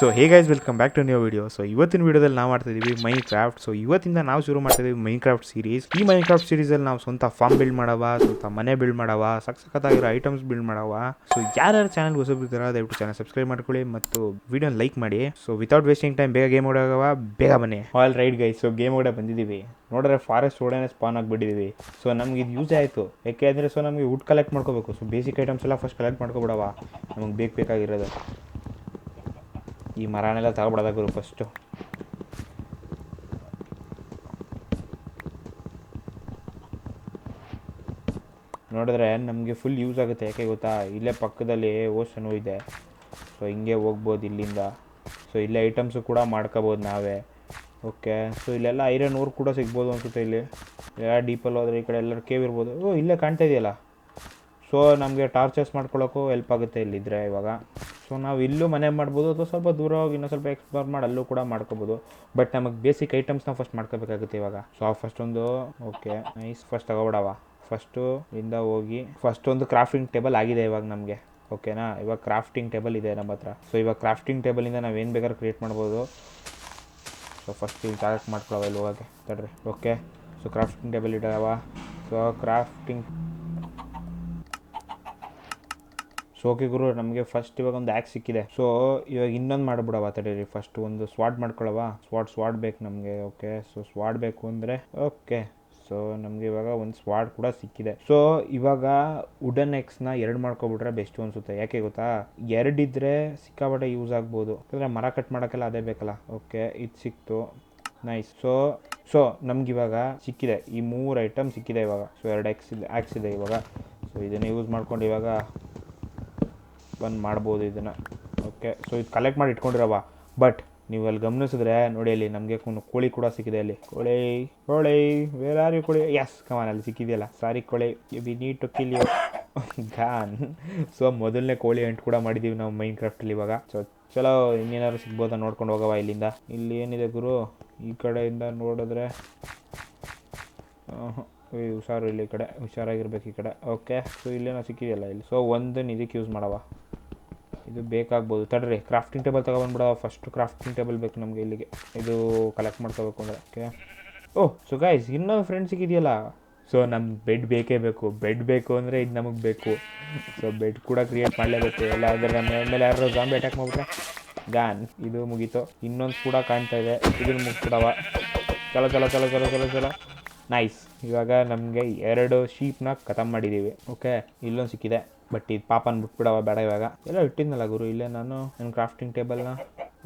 So hey guys welcome back to new video so ಇವತ್ತಿನ ವಿಡಿಯೋದಲ್ಲಿ ನಾವು ಮಾಡ್ತಾ ಇದೀವಿ ಮೈನ್ ಕ್ರಾಫ್ಟ್ ಸೊ ಇವತ್ತಿಂದ ನಾವು ಶುರು ಮಾಡ್ತಾ ಇದೀವಿ ಮೈನ್ ಕ್ರಾಫ್ಟ್ ಸೀರೀಸ್ ಈ ಮೈನ್ ಕ್ರಾಫ್ಟ್ ಸೀರೀಸಲ್ಲಿ ನಾವು ಸ್ವಂತ ಫಾರ್ಮ್ ಬಿಲ್ಡ್ ಮಾಡವ, ಸ್ವಂತ ಮನೆ ಬಿಲ್ಡ್ ಮಾಡವ ಸಕ್ಸಕ್ಕಾಗಿರೋ ಐಟಮ್ಸ್ ಬಿಲ್ಡ್ ಮಾಡವ. ಸೊ ಯಾರ್ಯಾರು ಚಾನಲ್ ಹೊಸಬಿರ್ತಾರ ದಯವಿಟ್ಟು ಚಾನಲ್ ಸಬ್ಸ್ಕ್ರೈಬ್ ಮಾಡ್ಕೊಳ್ಳಿ ಮತ್ತು ವಿಡಿಯೋ ಲೈಕ್ ಮಾಡಿ. ಸೊ ವಿತೌಟ್ ವೇಸ್ಟಿಂಗ್ ಟೈಮ್ ಬೇಗ ಗೇಮ್ ಓಡಾಗವ, ಬೇಗ ಬನ್ನಿ. All right guys so game ಓಡ ಬಂದಿದ್ದೀವಿ. ನೋಡಿದ್ರೆ ಫಾರೆಸ್ಟ್ ಒಳಗಡೆ ಸ್ಪಾನ್ ಆಗಿಬಿಟ್ಟಿದ್ದೀವಿ. ಸೊ ನಮ್ಗೆ ಇದು ಯೂಸ್ ಆಯಿತು. ಯಾಕೆ ಅಂದರೆ ಸೊ ನಮಗೆ ವುಡ್ ಕಲೆಕ್ಟ್ ಮಾಡ್ಕೋಬೇಕು. ಸೊ ಬೇಸಿಕ್ ಐಟಮ್ಸ್ ಎಲ್ಲ ಫಸ್ಟ್ ಕಲೆಕ್ಟ್ ಮಾಡ್ಕೊಬಿಡವ. ನಮಗೆ ಬೇಕು ಬೇಕಾಗಿರೋದು. ಈ ಮರನೆಲ್ಲ ತಗೊಬಿಡೋದ ಗುರು ಫಸ್ಟು ನೋಡಿದ್ರೆ ನಮಗೆ ಫುಲ್ ಯೂಸ್ ಆಗುತ್ತೆ, ಯಾಕೆ ಗೊತ್ತಾ? ಇಲ್ಲೇ ಪಕ್ಕದಲ್ಲಿ ಓಸನು ಇದೆ. ಸೊ ಹಿಂಗೆ ಹೋಗ್ಬೋದು ಇಲ್ಲಿಂದ. ಸೊ ಇಲ್ಲೇ ಐಟಮ್ಸು ಕೂಡ ಮಾಡ್ಕೋಬೋದು ನಾವೇ. ಓಕೆ ಸೊ ಇಲ್ಲೆಲ್ಲ ಐರನ್ ಊರು ಕೂಡ ಸಿಗ್ಬೋದು ಅನ್ಸುತ್ತೆ ಇಲ್ಲಿ. ಎಲ್ಲ ಡೀಪಲ್ಲಿ ಹೋದ್ರೆ ಈ ಕಡೆ ಎಲ್ಲರೂ ಕೇವ್ ಇರ್ಬೋದು. ಓ, ಇಲ್ಲೇ ಕಾಣ್ತಾ ಇದೆಯಲ್ಲ? ಸೊ ನಮಗೆ ಟಾರ್ಚರ್ಸ್ ಮಾಡ್ಕೊಳ್ಳೋಕ್ಕೂ ಹೆಲ್ಪ್ ಆಗುತ್ತೆ ಇಲ್ಲಿದ್ರೆ ಇವಾಗ. ಸೊ ನಾವು ಇಲ್ಲೂ ಮನೆ ಮಾಡ್ಬೋದು ಅಥವಾ ಸ್ವಲ್ಪ ದೂರ ಹೋಗಿ ಇನ್ನೂ ಸ್ವಲ್ಪ ಎಕ್ಸ್ಪ್ಲೋರ್ ಮಾಡಿ ಅಲ್ಲೂ ಕೂಡ ಮಾಡ್ಕೋಬೋದು. ಬಟ್ ನಮಗೆ ಬೇಸಿಕ್ ಐಟಮ್ಸ್ನ ಫಸ್ಟ್ ಮಾಡ್ಕೋಬೇಕಾಗುತ್ತೆ ಇವಾಗ. ಸೊ ಒಂದು ಓಕೆ ನೈಸ್ ಫಸ್ಟ್ ತಗೋಬಿಡವ. ಫಸ್ಟು ಇಂದ ಹೋಗಿ ಫಸ್ಟ್ ಒಂದು ಕ್ರಾಫ್ಟಿಂಗ್ ಟೇಬಲ್ ಆಗಿದೆ ಇವಾಗ ನಮಗೆ ಓಕೆನಾ ಇವಾಗ ಕ್ರಾಫ್ಟಿಂಗ್ ಟೇಬಲ್ ಇದೆ ನಮ್ಮ ಹತ್ರ. ಸೊ ಇವಾಗ ಕ್ರಾಫ್ಟಿಂಗ್ ಟೇಬಲಿಂದ ನಾವು ಏನು ಬೇಕಾದ್ರೂ ಕ್ರಿಯೇಟ್ ಮಾಡ್ಬೋದು. ಸೊ ಫಸ್ಟ್ ಇಲ್ಲಿ ಟಾರ್ಗೆಟ್ ಮಾಡ್ಕೊಳವ ಇಲ್ಲಿ ಹೋಗೋಕ್ಕೆ, ತಡ್ರಿ ಓಕೆ ಸೊ ಕ್ರಾಫ್ಟಿಂಗ್ ಟೇಬಲ್ ಇಡವ. ಸೊ ಕ್ರಾಫ್ಟಿಂಗ್ ಸೊ ಓಕೆ ಗುರು, ನಮಗೆ ಫಸ್ಟ್ ಇವಾಗ ಒಂದು ಆ್ಯಕ್ಸ್ ಸಿಕ್ಕಿದೆ. ಸೊ ಇವಾಗ ಇನ್ನೊಂದು ಮಾಡಿಬಿಡವ ತಡೀರಿ. ಫಸ್ಟ್ ಒಂದು ಸ್ವಾಡ್ ಮಾಡ್ಕೊಳವಾ ಸ್ವಾಡ್ ಸ್ವಾಡ್ ಬೇಕು ನಮಗೆ ಓಕೆ ಸೊ ಸ್ವಾಡ್ ಬೇಕು ಅಂದರೆ ಓಕೆ ಸೊ ನಮಗೆ ಇವಾಗ ಒಂದು ಸ್ವಾಡ್ ಕೂಡ ಸಿಕ್ಕಿದೆ. ಸೊ ಇವಾಗ ವುಡನ್ ಎಕ್ಸ್ನ ಎರಡು ಮಾಡ್ಕೊಬಿಟ್ರೆ ಬೆಸ್ಟ್ ಅನಿಸುತ್ತೆ. ಯಾಕೆ ಗೊತ್ತಾ? ಎರಡಿದ್ರೆ ಸಿಕ್ಕಾಪಟ್ಟೆ ಯೂಸ್ ಆಗ್ಬೋದು. ಯಾಕಂದರೆ ಮರ ಕಟ್ ಮಾಡೋಕ್ಕೆಲ್ಲ ಅದೇ ಬೇಕಲ್ಲ. ಓಕೆ ಇದು ಸಿಕ್ತು. ನೈಸ್ ಸೊ ಸೊ ಇವಾಗ ಸಿಕ್ಕಿದೆ. ಈ ಮೂರು ಐಟಮ್ ಸಿಕ್ಕಿದೆ ಇವಾಗ. ಸೊ ಎರಡು ಎಕ್ಸ್ ಇದೆ ಆ್ಯಕ್ಸ್ ಇದೆ ಇವಾಗ. ಸೊ ಇದನ್ನು ಯೂಸ್ ಮಾಡ್ಕೊಂಡು ಇವಾಗ ಬಂದು ಮಾಡ್ಬೋದು ಇದನ್ನು. ಓಕೆ ಸೊ ಇದು ಕಲೆಕ್ಟ್ ಮಾಡಿ ಇಟ್ಕೊಂಡಿರವ ಬಟ್ ನೀವು ಅಲ್ಲಿ ಗಮನಿಸಿದ್ರೆ ನೋಡಿ ಅಲ್ಲಿ ನಮಗೆ ಕೋಳಿ ಕೂಡ ಸಿಕ್ಕಿದೆ ಅಲ್ಲಿ. ಕೋಳಿ ಕೋಳಿ ವೇರ್ ಆರ್ ಯು ಕೋಳಿ? ಎಸ್ ಕಮಾನ್ ಅಲ್ಲಿ ಸಿಕ್ಕಿದೆಯಲ್ಲ. ಸಾರಿ ಕೋಳಿ we need to kill you gone so ಮೊದಲನೇ ಕೋಳಿ ಎಂಟು ಕೂಡ ಮಾಡಿದ್ದೀವಿ ನಾವು ಮೈನ್ ಕ್ರಾಫ್ಟಲ್ಲಿ ಇವಾಗ. ಸೊ ಚಲೋ, ಇನ್ನೇನಾದ್ರು ಸಿಗ್ಬೋದಾ ನೋಡ್ಕೊಂಡು ಹೋಗವ ಇಲ್ಲಿಂದ. ಇಲ್ಲಿ ಏನಿದೆ ಗುರು? ಈ ಕಡೆಯಿಂದ ನೋಡಿದ್ರೆ ಹುಷಾರು ಇಲ್ಲಿ ಈ ಕಡೆ, ಹುಷಾರಾಗಿರ್ಬೇಕು ಈ ಕಡೆ. ಓಕೆ ಸೊ ಇಲ್ಲೇನೋ ಸಿಕ್ಕಿದೆಯಲ್ಲ ಇಲ್ಲಿ. ಸೊ ಒಂದನ್ನು ಇದಕ್ಕೆ ಯೂಸ್ ಮಾಡವ. ಇದು ಬೇಕಾಗ್ಬೋದು. ತಡ್ರಿ ಕ್ರಾಫ್ಟಿಂಗ್ ಟೇಬಲ್ ತೊಗೊಬಂದ್ಬಿಡವ ಫಸ್ಟ್ ಕ್ರಾಫ್ಟಿಂಗ್ ಟೇಬಲ್ ಬೇಕು ನಮಗೆ ಇಲ್ಲಿಗೆ. ಇದು ಕಲೆಕ್ಟ್ ಮಾಡ್ಕೋಬೇಕು ಅಂದರೆ. ಓಕೆ ಓಹ್ ಸೊ ಗಾಯ್ಸ್ ಇನ್ನೊಂದು ಫ್ರೆಂಡ್ ಸಿಕ್ಕಿದೆಯಲ್ಲ. ಸೊ ನಮ್ಮ ಬೆಡ್ ಬೇಕೇ ಬೇಕು. ಬೆಡ್ ಬೇಕು ಅಂದರೆ ಇದು ನಮಗೆ ಬೇಕು. ಸೊ ಬೆಡ್ ಕೂಡ ಕ್ರಿಯೇಟ್ ಮಾಡಲೇಬೇಕು. ಎಲ್ಲ ಅಂದರೆ ನಮ್ಮ ಮೇಲೆ ಯಾರು ಜಾಂಬಿ ಅಟ್ಯಾಕ್ ಮಾಡಿಬಿಟ್ರೆ ಗ್ಯಾನ್ ಇದು ಮುಗೀತು. ಇನ್ನೊಂದು ಕೂಡ ಕಾಣ್ತಾ ಇದೆ. ಇದನ್ನು ಮುಗಿಸ್ಬಿಡವ. ಚಲೋ ಚಲೋ ಚಲೋ ಚಲೋ ಚಲೋ ಚಲೋ. ನೈಸ್ ಇವಾಗ ನಮಗೆ ಎರಡು ಶೀಪ್ನ ಖತಮ್ ಮಾಡಿದ್ದೀವಿ ಓಕೆ ಇಲ್ಲೊಂದು ಸಿಕ್ಕಿದೆ. ಬಟ್ ಇದು ಪಾಪನ್ ಬಿಟ್ಬಿಡವ, ಬೇಡ ಇವಾಗ. ಎಲ್ಲ ಇಟ್ಟಿದ್ನಲ್ಲ ಗುರು, ಇಲ್ಲೇ ನಾನು ನನ್ನ ಕ್ರಾಫ್ಟಿಂಗ್ ಟೇಬಲ್ನ